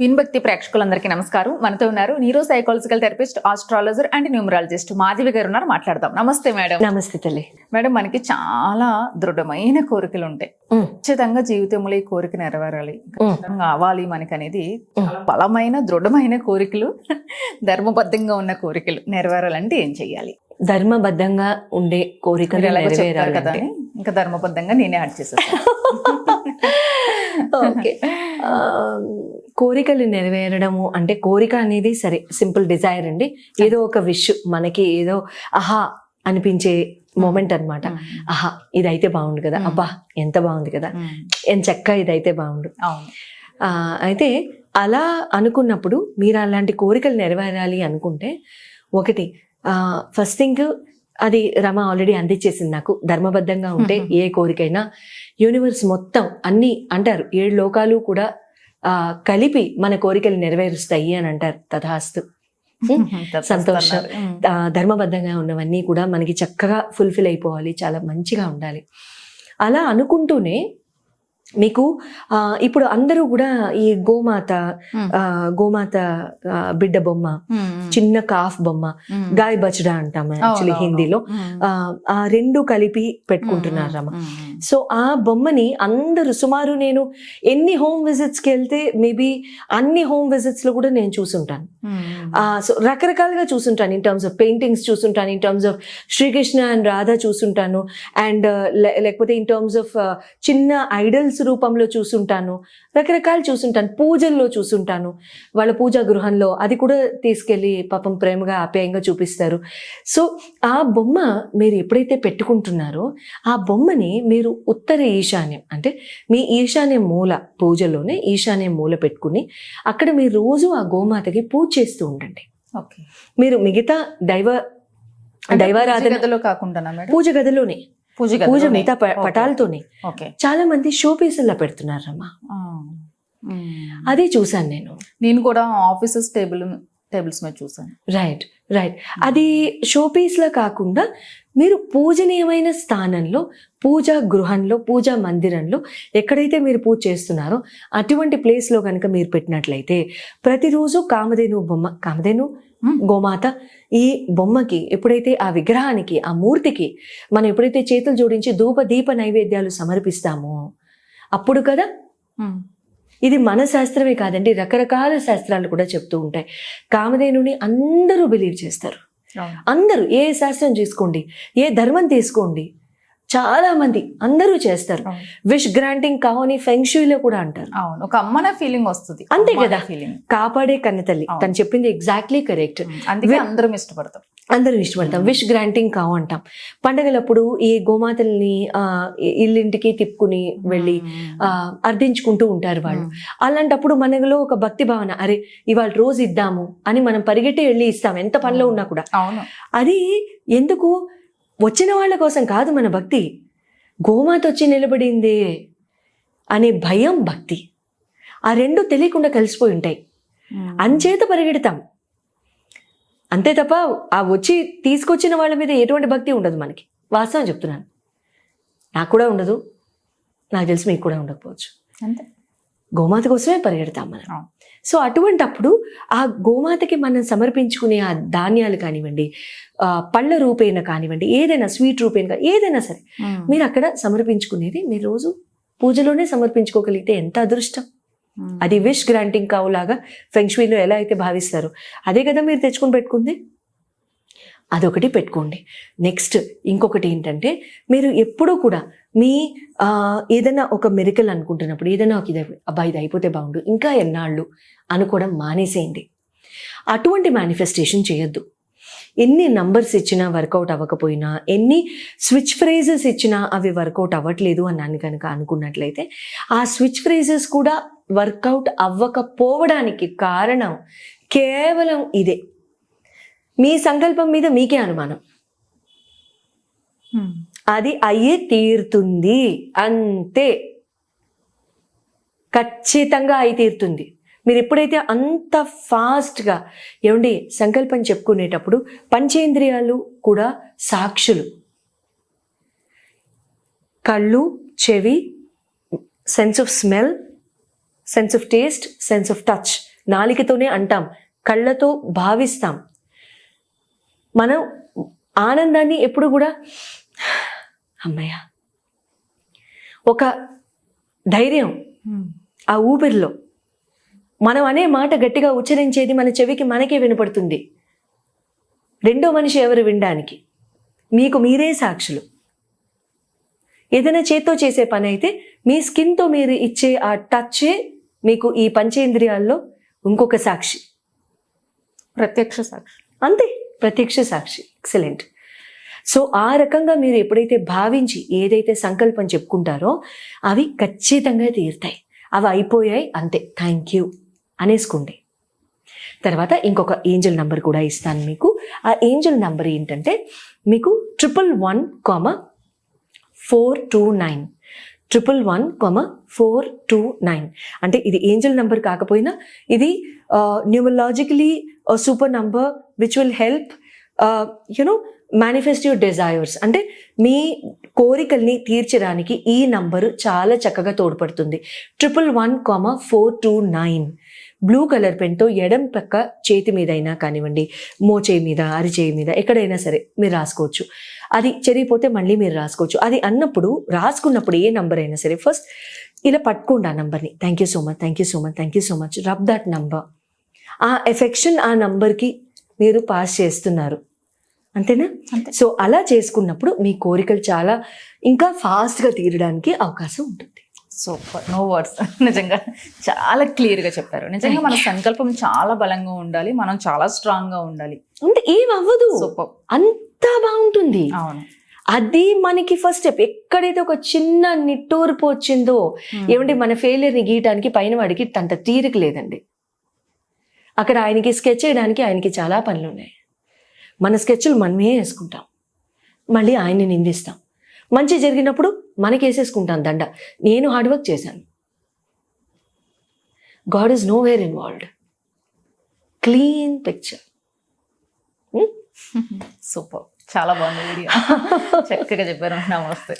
విన్భక్తి ప్రేక్షకులందరికీ నమస్కారం. మనతో ఉన్నారు neuro psychological therapist astrologer and numerologist Madhavi garu ఉన్నారు. మాట్లాడదాం. నమస్తే మేడం. నమస్తే తల్లి. మేడం మనకి చాలా దృఢమైన కోరికలు ఉంటాయి ఖచ్చితంగా జీవితంలో ఈ కోరిక నెరవేరాలి. ఖచ్చితంగా అవ్వాలి మనకి అనేది బలమైన దృఢమైన కోరికలు ధర్మబద్ధంగా ఉన్న కోరికలు నెరవేరాలంటే ఏం చెయ్యాలి? ధర్మబద్ధంగా ఉండే కోరికలు మీరు ఇంకా ధర్మబద్ధంగా నేనే యాడ్ చేసేస్తాను ఓకే. కోరికలు నెరవేరడము అంటే కోరిక అనేది సరే సింపుల్ డిజైర్ అండి. ఏదో ఒక విష్ మనకి ఏదో ఆహా అనిపించే మూమెంట్ అన్నమాట. ఆహా ఇదైతే బాగుండు కదా. అబ్బా ఎంత బాగుంది కదా. ఎంత చక్క ఇదైతే బాగుండు. అయితే అలా అనుకున్నప్పుడు మీరు అలాంటి కోరికలు నెరవేరాలి అనుకుంటే ఒకటి ఫస్ట్ థింగ్ అది రమ ఆల్రెడీ అందించేసింది నాకు. ధర్మబద్ధంగా ఉంటే. ఏ కోరికైనా యూనివర్స్ మొత్తం అన్ని అంటారు. ఏడు లోకాలు కూడా ఆ, కలిపి మన కోరికలు నెరవేరుస్తాయి అని అంటారు తథాస్తు. సంతోషం. ధర్మబద్ధంగా ఉన్నవన్నీ కూడా మనకి చక్కగా ఫుల్ఫిల్ అయిపోవాలి. చాలా మంచిగా ఉండాలి. అలా అనుకుంటూనే మీకు ఆ, ఇప్పుడు అందరూ కూడా ఈ గోమాత గోమాత బిడ్డ బొమ్మ. చిన్న కాఫ్ బొమ్మ. గాయ బచడా అంటాం యాక్చువల్లీ. హిందీలో. ఆ, రెండు కలిపి పెట్టుకుంటున్నారు రమ్మ ఉమ్. ఉమ్. సో ఆ బొమ్మని అందరూ సుమారు నేను ఎన్ని హోమ్ విజిట్స్కి వెళ్తే మేబీ అన్ని హోమ్ విజిట్స్లో కూడా నేను చూసుంటాను. ఉమ్. సో రకరకాలుగా చూసుంటాను in terms of paintings చూసుంటాను in terms of Srikrishna and Radha చూసుంటాను and లేకపోతే ఇన్ టర్మ్స్ ఆఫ్ చిన్న ఐడల్స్ రూపంలో చూసుంటాను రకరకాలు చూసుంటాను పూజల్లో చూసుంటాను. వాళ్ళ పూజా గృహంలో అది కూడా తీసుకెళ్ళి పాపం ప్రేమగా ఆప్యాయంగా చూపిస్తారు. సో ఆ బొమ్మ మీరు ఎప్పుడైతే పెట్టుకుంటున్నారో ఆ బొమ్మని మీరు ఉత్తర ఈశాన్యం అంటే మీ ఈశాన్య మూల పూజలోనే ఈశాన్య మూల పెట్టుకుని అక్కడ మీరు రోజు ఆ గోమాతకి పూజ చేస్తూ ఉండండి. ఓకే. మీరు మిగతా దైవ అంటే దైవారాధన పూజ గదిలో కాకుండా పూజ గదిలోనే. పూజ పూజ. మిగతా. పటాలతోనే. ఓకే. చాలా మంది షో పీసుల్లో పెడుతున్నారమ్మా. అదే చూసాను నేను. నేను కూడా ఆఫీసెస్ టేబుల్ టేబుల్స్ మీద చూసాను రైట్ రైట్ అది షో పీస్లా కాకుండా మీరు పూజనీయమైన స్థానంలో పూజా గృహంలో పూజా మందిరంలో ఎక్కడైతే మీరు పూజ చేస్తున్నారో అటువంటి ప్లేస్లో కనుక మీరు పెట్టినట్లయితే ప్రతిరోజు కామధేను బొమ్మ కామధేను. గోమాత ఈ బొమ్మకి ఎప్పుడైతే ఆ విగ్రహానికి ఆ మూర్తికి మనం ఎప్పుడైతే చేతులు జోడించి ధూప దీప నైవేద్యాలు సమర్పిస్తామో అప్పుడు కదా. ఇది మన శాస్త్రమే కాదండి రకరకాల శాస్త్రాలు కూడా చెప్తూ ఉంటాయి కామధేనుని అందరూ బిలీవ్ చేస్తారు. అందరూ ఏ శాస్త్రం తీసుకోండి ఏ ధర్మం తీసుకోండి చాలా మంది అందరూ చేస్తారు. విష్ గ్రాంటింగ్ కావని ఫెంక్షుయిలో కూడా అంటారు. అవును ఒక అమ్మన ఫీలింగ్ వస్తుంది. అంతే కదా. ఫీలింగ్ కాపాడే కన్నతల్లి అవును. తను చెప్పింది ఎగ్జాక్ట్లీ కరెక్ట్ అందుకే అందరం ఇష్టపడతాం. అందరూ ఇష్టపడతాం. విష్ గ్రాంటింగ్ కావు అంటాం. పండగలప్పుడు ఈ గోమాతల్ని ఇల్లింటికి తిప్పుకుని వెళ్ళి ఆ, అర్థించుకుంటూ ఉంటారు వాళ్ళు. అలాంటప్పుడు మనలో ఒక భక్తి భావన అరే ఇవాళ రోజు ఇద్దాము అని మనం పరిగెట్టి వెళ్ళి ఇస్తాం. ఎంత పనిలో ఉన్నా కూడా. అది ఎందుకు వచ్చిన వాళ్ళ కోసం కాదు మన భక్తి. గోమాత వచ్చి నిలబడిందే అనే భయం భక్తి. ఆ రెండు తెలియకుండా కలిసిపోయి ఉంటాయి. అంచేత పరిగెడతాం. అంతే తప్ప ఆ వచ్చి తీసుకొచ్చిన వాళ్ళ మీద ఎటువంటి భక్తి ఉండదు మనకి. వాస్తవం చెప్తున్నాను. నాకు కూడా ఉండదు. నాకు తెలిసి మీకు కూడా ఉండకపోవచ్చు. అంతే. గోమాత కోసమే పరిగెడతాం మనం. సో అటువంటప్పుడు ఆ గోమాతకి మనం సమర్పించుకునే ఆ ధాన్యాలు కానివ్వండి ఆ పళ్ళ రూపేణ కానివ్వండి ఏదైనా స్వీట్ రూపేణ ఏదైనా సరే. మీరు అక్కడ సమర్పించుకునేది మీరు రోజు పూజలోనే సమర్పించుకోగలిగితే ఎంత అదృష్టం. అది విష్ గ్రాంటింగ్ కావులాగా ఫెంగ్షుయిలో ఎలా అయితే భావిస్తారో అదే కదా మీరు తెచ్చుకొని పెట్టుకుంది అదొకటి పెట్టుకోండి. నెక్స్ట్ ఇంకొకటి ఏంటంటే మీరు ఎప్పుడూ కూడా మీ ఏదైనా ఒక మెరికల్ అనుకుంటున్నప్పుడు ఏదైనా ఒక ఇది అబ్బా ఇది అయిపోతే బాగుండు ఇంకా ఎన్నాళ్ళు అనుకోవడం మానేసేయండి. అటువంటి మేనిఫెస్టేషన్ చేయొద్దు. ఎన్ని నంబర్స్ ఇచ్చినా వర్కౌట్ అవ్వకపోయినా ఎన్ని స్విచ్ ఫ్రేజెస్ ఇచ్చినా అవి వర్కౌట్ అవ్వట్లేదు అని అని కనుక అనుకున్నట్లయితే ఆ స్విచ్ ఫ్రేజెస్ కూడా వర్కౌట్ అవ్వకపోవడానికి కారణం కేవలం ఇదే. మీ సంకల్పం మీద మీకే అనుమానం. అది అయ్యి తీరుతుంది అంతే. ఖచ్చితంగా అయి తీరుతుంది. మీరు ఎప్పుడైతే అంత ఫాస్ట్గా ఏమండి సంకల్పం చెప్పుకునేటప్పుడు పంచేంద్రియాలు కూడా సాక్షులు. కళ్ళు చెవి sense of smell sense of taste sense of touch నాలికతోనే అంటాం. కళ్ళతో భావిస్తాం. మనం ఆనందాన్ని ఎప్పుడు కూడా అమ్మయ్య ఒక ధైర్యం ఆ ఊపిరిలో మనం అనే మాట గట్టిగా ఉచ్చరించేది మన చెవికి మనకే వినపడుతుంది. రెండో మనిషి ఎవరు వినడానికి? మీకు మీరే సాక్షులు. ఏదైనా చేత్తో చేసే పని అయితే మీ స్కిన్తో మీరు ఇచ్చే ఆ టచ్చే మీకు ఈ పంచేంద్రియాల్లో ఇంకొక సాక్షి. ప్రత్యక్ష సాక్షి. అంతే. ప్రత్యక్ష సాక్షి. ఎక్సలెంట్ సో ఆ రకంగా మీరు ఎప్పుడైతే భావించి ఏదైతే సంకల్పం చెప్పుకుంటారో అవి ఖచ్చితంగా తీరుతాయి. అవి అయిపోయాయి అంతే. థ్యాంక్ యూ అనేసుకోండి. తర్వాత ఇంకొక ఏంజల్ నంబర్ కూడా ఇస్తాను మీకు. ఆ ఏంజల్ నంబర్ ఏంటంటే మీకు triple one comma four two nine triple one comma four two nine అంటే ఇది ఏంజల్ నెంబర్ కాకపోయినా ఇది numerologically super number which will help you manifest your desires అంటే మీ కోరికల్ని తీర్చడానికి ఈ నంబరు చాలా చక్కగా తోడ్పడుతుంది. Triple one comma four two nine blue colour పెన్తో ఎడం పక్క చేతి మీద అయినా కానివ్వండి మోచేయి మీద అరిచేయి మీద ఎక్కడైనా సరే మీరు రాసుకోవచ్చు. అది చెరిగిపోతే మళ్ళీ మీరు రాసుకోవచ్చు. అది అన్నప్పుడు రాసుకున్నప్పుడు ఏ నంబర్ అయినా సరే ఫస్ట్ ఇలా పట్టుకోండి ఆ నంబర్ని thank you so much thank you so much thank you so much rub that number ఆ ఎఫెక్షన్ ఆ నంబర్కి మీరు పాస్ చేస్తున్నారు. అంతేనా? అంతే. సో అలా చేసుకున్నప్పుడు మీ కోరికలు చాలా ఇంకా ఫాస్ట్గా తీరడానికి అవకాశం ఉంటుంది. సూపర్ నో వర్డ్స్ నిజంగా చాలా క్లియర్గా చెప్పారు. నిజంగా మన సంకల్పం చాలా బలంగా ఉండాలి. మనం చాలా స్ట్రాంగ్గా ఉండాలి. అంటే ఏం అవ్వదు. సూపర్ అంతా బాగుంటుంది. అవును. అది మనకి ఫస్ట్ స్టెప్ ఎక్కడైతే ఒక చిన్న నిట్టూర్పు వచ్చిందో ఏమంటే మన ఫెయిలియర్ని గీయటానికి పైన వాడికి అంత తీరిక లేదండి. అక్కడ ఆయనకి స్కెచ్ చేయడానికి ఆయనకి చాలా పనులు ఉన్నాయి మన స్కెచ్లు మనమే వేసుకుంటాం. మళ్ళీ ఆయన్ని నిందిస్తాం. మంచి జరిగినప్పుడు మనకి వేసేసుకుంటాం దండ. నేను హార్డ్ వర్క్ చేశాను. God is nowhere involved clean picture super. చాలా బాగుంది వీడియో. చక్కగా చెప్పారు. నమస్తే.